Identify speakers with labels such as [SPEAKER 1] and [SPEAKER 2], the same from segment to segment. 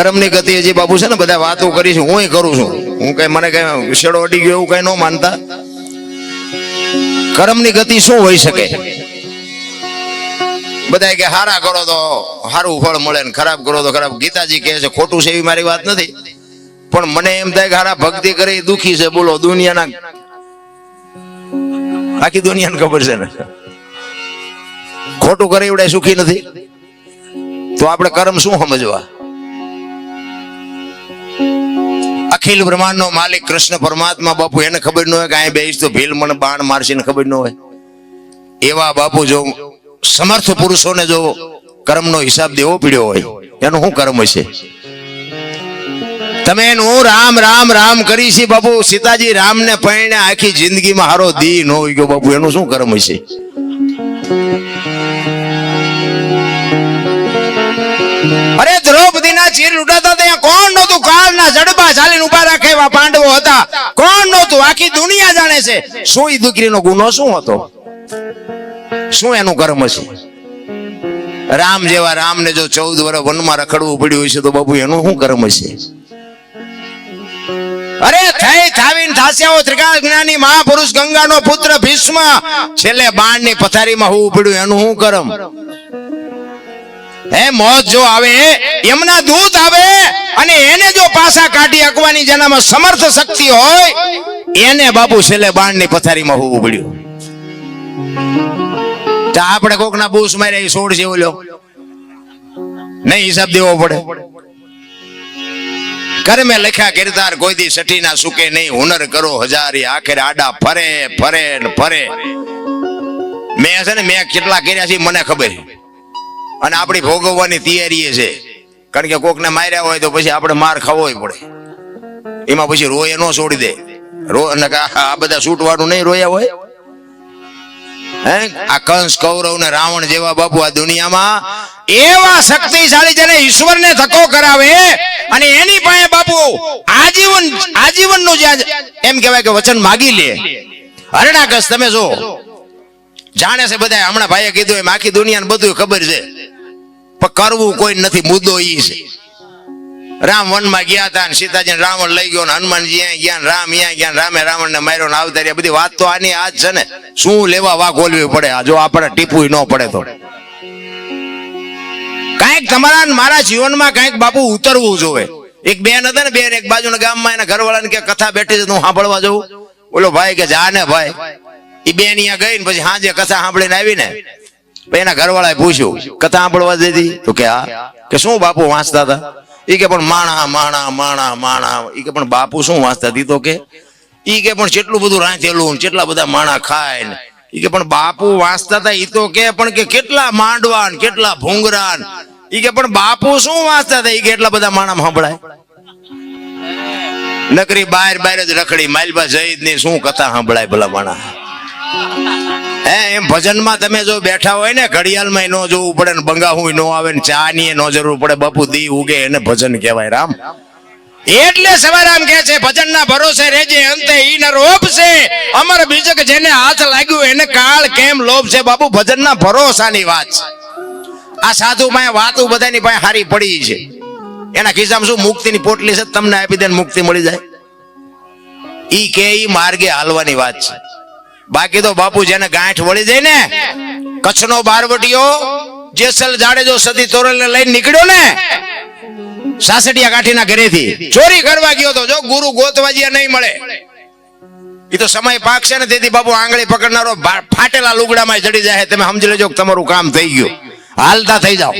[SPEAKER 1] કર્મની ગતિ હજી બાપુ છે ને, બધા વાતો કરી છે હું કરું છું. હું કઈ, મને કઈ શેડો અડી ગયો એવું કઈ ન માનતા. કર્મની ગતિ શું હોઈ શકે? બધા કે હારા કરો તો સારું ફળ મળે ને ખરાબ કરો તો ખરાબ. ગીતાજી કહે છે, ખોટું છે એવી મારી વાત નથી. પણ મને એમ થાય કે હારા ભક્તિ કરે દુખી છે. બોલો, દુનિયાના આખી દુનિયાને ખબર છે ને? ખોટું કરે એવડે સુખી નથી. તો આપણે કર્મ શું સમજવા? અખિલ બ્રહ્માંડ નો માલિક કૃષ્ણ પરમાત્મા બાપુ, એને ખબર ન હોય કે અહીં બેસ તો ભીલ મને બાણ મારશે ને ખબર ન હોય. એવા બાપુ જો સમર્થ પુરુષોને જો કર્મનો હિસાબ દેવો પડ્યો હોય, એનું શું કર્મ હશે? તમે હું રામ રામ રામ કરી છે બાપુ. સીતાજી રામને પરણે આખી જિંદગીમાં હારો દી ન હોય ગયો બાપુ. એનું શું કર્મ હશે? અરે દ્રૌપદીના ચીર લૂંટાતા ત્યાં કોણ નહોતું કાળના જડબા ચાલીને ઊભા રાખે એવા પાંડવો હતા. કોણ નહોતું? આખી દુનિયા જાણે છે. શું એ દીકરીનો ગુનો શું હતો? શું એનું કર્મ છે? રામ જેવા રામને જો ચૌદ વર્ષ વનમાં રખડવું પડ્યું હશે તો બાપુ, એનું શું કર્મ છે? અરે થઈ થાવીન થાસ્યાઓ ત્રિકાળ જ્ઞાની મહાપુરુષ ગંગાનો પુત્ર ભીષ્મ. છેલ્લે બાણની પથારીમાં હોવું પડ્યું. એનું શું કર્મ? હે, મોત જો આવે, એમના દૂત આવે અને એને જો પાસા કાઢી અકવાની જેનામાં સમર્થ શક્તિ હોય, એને બાપુ છેલ્લે બાણની પથારીમાં હોવું પડ્યું. તો આપણે કોકના બૂસ માર્યા એ છોડ છે ઓલ્યો નહીં હિસાબ દેવો પડે. કર્મે લખ્યા કિરદાર કોઈ દી સઠી ના સુકે નહીં, હુનર કરો હજારી, આખરે આડા ફરે ફરે ને ફરે. મેં છે ને, મેં કેટલા કર્યા છે મને ખબર. અને આપણી ભોગવવાની તૈયારી છે. કારણ કે કોકને માર્યા હોય તો પછી આપણે માર ખાવો પડે. એમાં પછી રોય ન છોડી દે. રો આ બધા છૂટવાનું નહીં રોયા હોય. હે? આ કંસ, કૌરવ ને રાવણ જેવા બાપુ આ દુનિયામાં એવા શક્તિશાળી જેને ઈશ્વરને ધક્કો કરાવે અને એની પાસે બાપુ આજીવન આજીવનનું એમ કહેવાય કે વચન માગી લે. હરણાકસ તમે જો. જાણે છે બધા હમણાં ભાઈએ કીધું એમ, આખી દુનિયાને બધું ખબર છે. પણ કરવું કોઈ નથી, મુદ્દો ઈ છે. રામ વનમાં ગયા હતા સીતાજી રાવણ લઈ ગયો ને હનુમાનજી ગયા રામ અહીંયા ગયા રામે રાવણ ને માર્યો ને આવતા રહ્યા. બધી વાત તો આની આજ છે ને. શું લેવા વાઘ ઓલવી પડે? જો આપણે ટીપું ન પડે તો. કાંઈક તમારા મારા જીવનમાં કાંઈક બાપુ ઉતરવું જોવે. એક બેન હતા ને, બેન એક બાજુ ગામમાં એના ઘરવાળાને કે કથા બેઠી છે હું સાંભળવા જવું બોલો ભાઈ કે જા ને ભાઈ. એ બેન અહીંયા ગઈ ને પછી હાજે કથા સાંભળીને આવી ને પછી એના ઘરવાળાએ પૂછ્યું, કથા સાંભળવા દીધી તો કે હા. કે શું બાપુ વાંચતા હતા? ઈ કે પણ માણા માણા માણા માણા. એ કે પણ બાપુ શું વાંચતા હતી કે? ઈ કે પણ કેટલું બધું રાંધેલું કેટલા બધા માણા ખાય ને, ઈ કે પણ બાપુ વાંચતા હતા ઈ તો કે, પણ કે કેટલા માંડવા ને કેટલા ભૂંગરા ને. ઈ કે પણ બાપુ શું વાંચતા હતા? ઈ કે એટલા બધા માણા સાંભળાય. નકરી બહાર બહાર જ રખડી માલબા જઈદની શું કથા સાંભળાય ભલા માણા. હે એમ ભજનમાં તમે જો બેઠા હોય ને, ઘડિયાળમાં ન જોવું પડે ને ન આવે ને ચા ની ન જરૂર પડે, બાપુ દી ઉગે ભજન કહેવાય એટલે સવારામ ભજનના ભરોસે રેજે અંતે ઈ ન રોપ અમર બીજક જેને હાથ લાગ્યું, એને કાળ કેમ લોભ છે? બાપુ, ભજનના ભરોસાની વાત છે. આ સાધુ પાસે વાતું બધાની પાસે હારી પડી છે. એના ખિસ્સામાં શું મુક્તિની પોટલી છે? તમને આપી દે મુક્તિ મળી જાય. ઈ કે ઈ માર્ગે હાલવાની વાત છે. બાકી તો બાપુ જેને ગાંઠ વળી જાય ને કચ્છનો બારવટીયો જેસલ જાડેજો સતી તોરલ ને લઈને નીકળ્યો ને સાસડિયા કાઠીના ઘરેથી. ચોરી કરવા ગયો તો જો ગુરુ ગોતવાજીયા નહીં મળે. એ તો સમય પાકશે ને તેથી બાપુ આંગળી પકડનારો ફાટેલા લુગડામાં ચડી જાય તમે સમજી લેજો તમારું કામ થઈ ગયું. હાલતા થઈ જાઓ.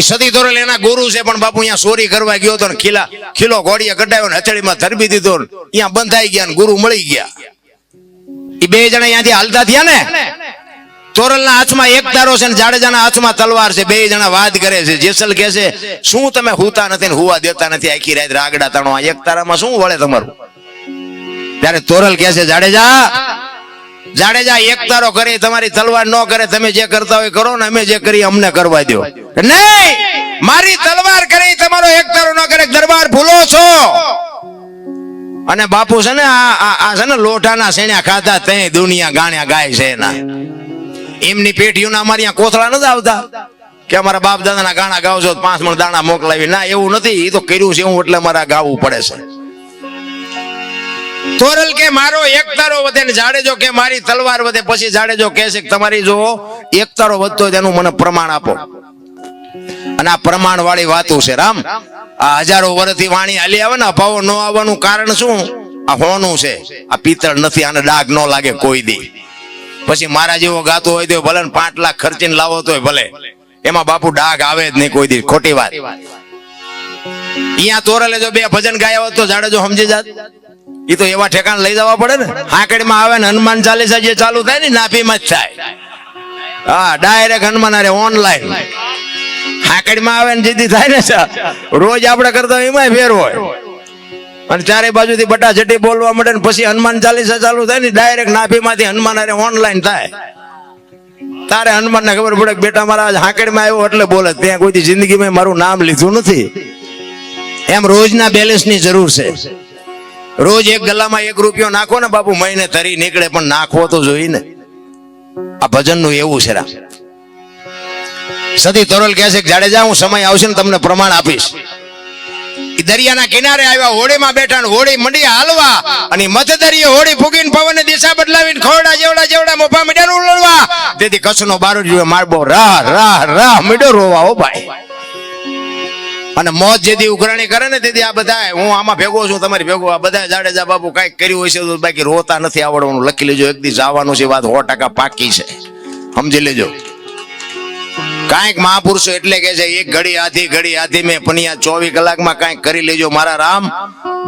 [SPEAKER 1] ઈ સતી તોરલ એના ગુરુ છે પણ બાપુ અહીંયા ચોરી કરવા ગયો તો ને ખીલા ખીલો ઘોડીએ કઢાયો ને હથેળીમાં ધરબી દીધો ને અહીંયા બંધાઈ ગયા ને ગુરુ મળી ગયા. એ બે જણા અહીંયાથી હાલતા થયા ને? તોરલના હાથમાં એક તારો છે ને જાડેજાના હાથમાં તલવાર છે. બે જણા વાત કરે છે. જેસલ કહે છે શું તમે હુતા નથી ને હુવા દેતા નથી? આખી રાત રાગડા તણો. એક તારામાં શું વળે તમારું? ત્યારે તોરલ કહે છે જાડેજા જાડેજા એક તારો કરે તમારી તલવાર ન કરે. તમે જે કરતા હોય કરો ને અમે જે કરી અમને કરવા દો નહીં! મારી તલવાર કરે તમારો એક તારો ન કરે. દરબાર ભૂલો છો. અને બાપુ છે ને, આ છે ને લોટાના સેણ્યા ખાધા તે દુનિયા ગાણ્યા ગાય છે એના. એમની પેઢીઓના અમારે ત્યાં કોથળા નથી આવતા. કે અમારા બાપ દાદાના ગાણા ગાવ છો તો પાંચ મણ દાણા મોકલાવી. ના, એવું નથી. એ તો કર્યું છે હું એટલે મારા ગાવું પડે છે. તોરલ કે મારો એક તારો વધે ને જાડેજો કે મારી તલવાર વધે. પછી જાડેજો કહે છે કે તમારી જો એક તારો વધતો હોય તેનું મને પ્રમાણ આપો. અને આ પ્રમાણ વાળી વાતું છે રામ. આ હજારો વર્ષથી વાણી હાલી આવે ને અભાવો ન આવવાનું કારણ શું? આ હોનું છે. આ પિત્તળ નથી આને ડાઘ ન લાગે કોઈ દી. પછી મારા જેવો ગાતો હોય તો ભલે પાંચ લાખ ખર્ચીને લાવો તો ભલે. એમાં બાપુ ડાઘ આવે જ નહીં કોઈ દી. ખોટી વાત. અહીંયા તોરલે જો બે ભજન ગાયા હોત તો જાડેજો સમજી જાત. એ તો એવા ઠેકાણ લઈ જવા પડે ને. હાકડીમાં આવે ને હનુમાન ચાલીસા જે ચાલુ થાય ને નાભીમાં જ થાય. હા ડાયરેક્ટ હનુમાન અરે ઓનલાઈન હાકડીમાં આવે ને જીતી થાય ને સા, રોજ આપણે કરતા એમાંય ફેર હોય. અને ચારે બાજુથી બટા જટી બોલવા મળે ને પછી હનુમાન ચાલીસા ચાલુ થાય ને ડાયરેક્ટ નાભીમાંથી હનુમાન અરે ઓનલાઈન થાય. તારે હનુમાન ને ખબર પડે બેટા મારા આજ હાંકડીમાં આવ્યો એટલે બોલે. ત્યાં કોઈ જિંદગી જિંદગીમાં મારું નામ લીધું નથી. એમ રોજના બેલેન્સની જરૂર છે. રોજ એક ગલ્લામાં એક રૂપિયો નાખો ને બાપુ મહિને તરી નીકળે પણ નાખવો તો જોઈએ ને. આ ભજનનું એવું છે રા. સતી તોરલ કહે છે જાડેજા હું સમય આવશે ને તમને પ્રમાણ આપીશ. દરિયાના કિનારે આવ્યા હોળીમાં બેઠા ને હોળી મંડી હાલવા અને મધ દરિયે હોળી ફૂગીને પવન દિશા બદલાવીને ખોડા જેવડા જેવડા મોફા મીડિયા ઉલળવા. તેથી કચ્છનો બારો જોયો મારબો રાહ રાહ રાહ મીડો રોવા હો ભાઈ. અને મોત જેથી ઉઘરાણી કરે ને તેથી આ બધા હું આમાં ભેગો છું, તમારી ભેગો, આ બધા જાડેજા બાપુ, કાંઈક કર્યું હોય છે તો બાકી રોતા નથી આવડવાનું. લખી લેજો, એક દિવસ આવવાનું છે, વાત સો ટકા પાકી છે. સમજી લેજો. કાંઈક મહાપુરુષો એટલે કે છે, એક ઘડી, આધી ઘડી, આધી મેં પનિયા ચોવીસ કલાકમાં કાંઈક કરી લેજો મારા રામ.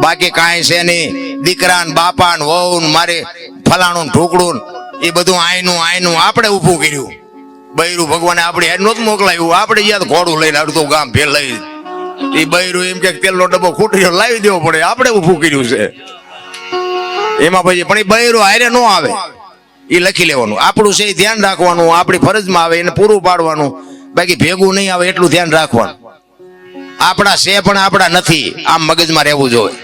[SPEAKER 1] બાકી કાંઈ છે નહીં. દીકરા ને બાપા ને વહુ ને મારે ફલાણું ઢોકડું એ બધું આયનું આયનું આપણે ઊભું કર્યું. બૈરું ભગવાને આપણે હેડ નહોતું મોકલાયું. આપણે જ્યાં ઘોડું લઈને અડધું ગામ ફેર લઈ. એ બૈરું એમ કે તેલનો ડબ્બો ખૂટ્યો લાવી દેવો પડે. આપણે ઊભું કર્યું છે. એમાં પછી પણ એ બૈરું હારે ન આવે. એ લખી લેવાનું. આપણું છે ધ્યાન રાખવાનું. આપણી ફરજમાં આવે, એને પૂરું પાડવાનું. બાકી ભેગું નહીં આવે એટલું ધ્યાન રાખવાનું. આપણા છે પણ આપણા નથી. આમ મગજમાં રહેવું જોઈએ.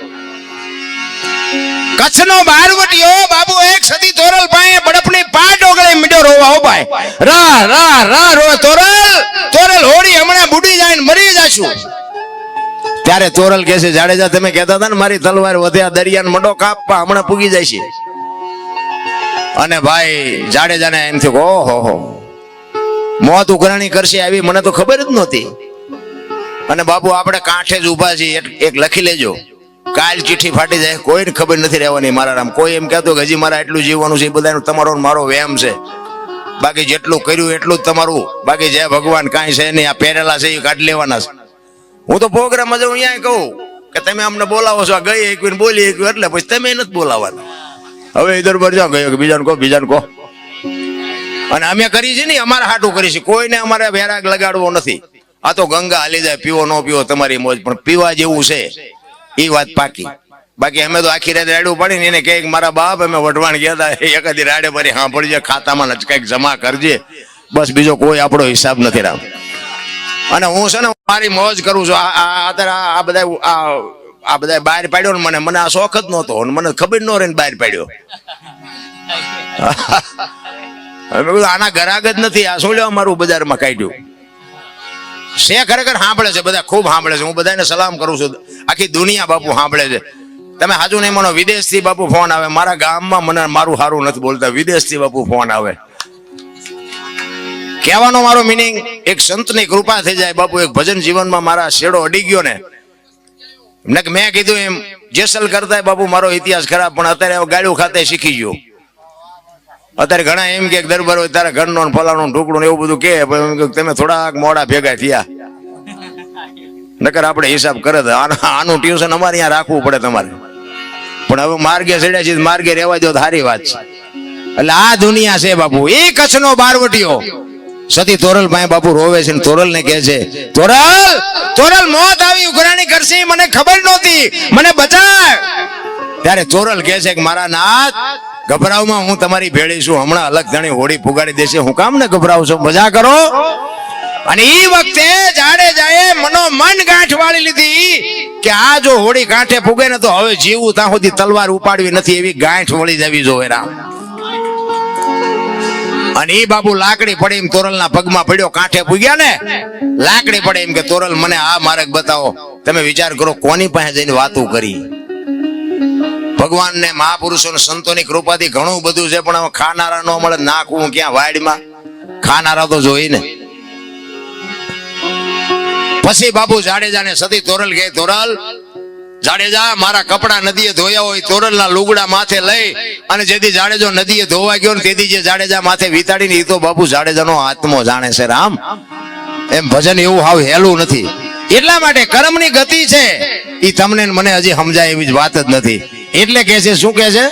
[SPEAKER 1] કચ્છનો બારવટીયો બાબુ, એક સદી તોરલ પાસે બડપની પાટ ઓગળે મીડો રોવા ભાઈ રા રા રા રો તોરલ તોરલ હોડી હમણાં બુડી જાય ને મરી જાશું. ત્યારે તોરલ કહે છે, જાડેજા, તમે કહેતા હતા ને મારી તલવાર વધ્યા દરિયાન મડો કાપવા હમણાં પૂગી જાય છે. અને ભાઈ જાડેજાને એમ થયું કે, ઓહો, હો મોત ઉઘરાણી કરશે આવી મને તો ખબર જ નહોતી. અને બાપુ, આપણે કાંઠે જ ઊભા છીએ. એક- લખી લેજો. કાલ ચીઠી ફાટી જાય. કોઈને ખબર નથી રહેવાની મારા રામ. કોઈ એમ કહેતો કે હજી મારા એટલું જીવવાનું છે, એ બધાનું તમારો મારો વેમ છે. બાકી જેટલું કર્યું એટલું જ તમારું. બાકી જય ભગવાન, કાંઈ છે નહીં. આ પહેરેલા છે, એ કાઢી લેવાના છે. હું તો પ્રોગ્રામમાં જાઉં અહીંયા કહું કે તમે અમને બોલાવો છો. ગઈ એક વાર બોલી એક એટલે પછી તમે નથી બોલાવાના. હવે ઇધર પર જાઓ, ગયો બીજાને કહો બીજાને કહો. અને અમે કરી છે ને, અમારા હાટું કરી છે. કોઈને અમારે વેરાગ લગાડવો નથી. આ તો ગંગા હાલી જાય, પીવો ન પીવો તમારી મોજ, પણ પીવા જેવું છે, એ વાત પાકી. બાકી અમે તો આખી રાત રાડું પાડીને એને કહે મારા બાપ, અમે વઢવાણ ગયા હતા એકાદી રાડે મારી સાંભળજે, ખાતામાં જ કંઈક જમા કરજે. બસ બીજો કોઈ આપણો હિસાબ નથી રામ. અને હું છે ને મારી મોજ કરું છું. આ અત્યારે આ બધા આ આ બધા બહાર પાડ્યો ને મને. મને આ શોખ જ નહોતો, મને ખબર ન રહે ને બહાર પાડ્યો. આના ગરાગ જ નથી, આ શું લેવા મારું બજારમાં કાઢ્યું? શે ખરેખર સાંભળે છે, બધા ખૂબ સાંભળે છે. હું બધાને સલામ કરું છું. આખી દુનિયા બાપુ સાંભળે છે. તમે હાજુ નહીં માનો, વિદેશથી બાપુ ફોન આવે. મારા ગામમાં મને મારું સારું નથી બોલતા. વિદેશથી બાપુ ફોન આવે. કહેવાનો મારો મિનિંગ એક સંતની કૃપા થઈ જાય. બાપુ, એક ભજન જીવનમાં મારા શેડો અડી ગયો ને. મેં કીધું એમ, જેસલ કરતા બાપુ, મારો ઇતિહાસ ખરાબ, પણ અત્યારે ગાડું ખાતે શીખી ગયો. અત્યારે ઘણા એમ કે દરબાર હોય, તારા ઘરનો ને ફલાણું ને ઢોકળું એવું બધું કે કે તમે થોડાક મોડા ભેગા થયા. નકર આપણે હિસાબ કરે આનું ટ્યુશન અમારે અહીંયા રાખવું પડે તમારે. પણ હવે માર્ગે ચડ્યા છે માર્ગે રહેવા દો સારી વાત છે. એટલે આ દુનિયા છે બાપુ, એ કચ્છનો બારવટીયો સતી તોરલ ભાઈ બાપુ રોવે છે ને તોરલ ને કહે છે, તોરલ તોરલ, મોત આવી, ઉઘરાણી કરશે, મને ખબર નહોતી. મને બચાવ. ત્યારે તોરલ કહે છે કે, મારા નાથ ગભરાવમાં હું તમારી ભેળી છું. હમણાં અલગ ધણી હોળી પુગાડી દેશે. હું કામ ને ગભરાવ છું? મજા કરો. અને એ વખતે જાડે જાય મનો મન ગાંઠ વાળી લીધી કે આ જો હોળી ગાંઠે ફૂગે ને તો હવે જીવું. ત્યાં સુધી તલવાર ઉપાડવી નથી. એવી ગાંઠ વળી જવી જોવે રામ. અને એ બાબુ લાકડી પડે એમ તોરલના પગમાં પડ્યો. કાંઠે પૂગ્યા ને? લાકડી પડે એમ કે તોરલ મને આ માર્ગ બતાવો. તમે વિચાર કરો કોની પાસે જઈને વાતો કરી? ભગવાન ને મહાપુરુષો ને સંતોની કૃપાથી ઘણું બધું છે, પણ ખાનારા ન મળે નાખવું ક્યાં વાડમાં? ખાનારા તો જોઈ ને. પછી બાપુ જાડેજાને સતી તોરલ કે તોરલ, જાડેજા, મારા કપડા નદીએ ધોયા હોય, તોરલના લુગડા માથે લઈ અને જેથી જાડેજો નદીએ ધોવા ગયો ને તેથી જે જાડેજા માથે વિતાડીને એ તો બાપુ જાડેજાનો આત્મો જાણે છે, રામ. એમ ભજન એવું હાવ હેલું નથી. એટલા માટે કર્મની ગતિ છે. એ તમને મને હજી સમજાય એવી જ વાત જ નથી. એટલે કે છે શું કે છે?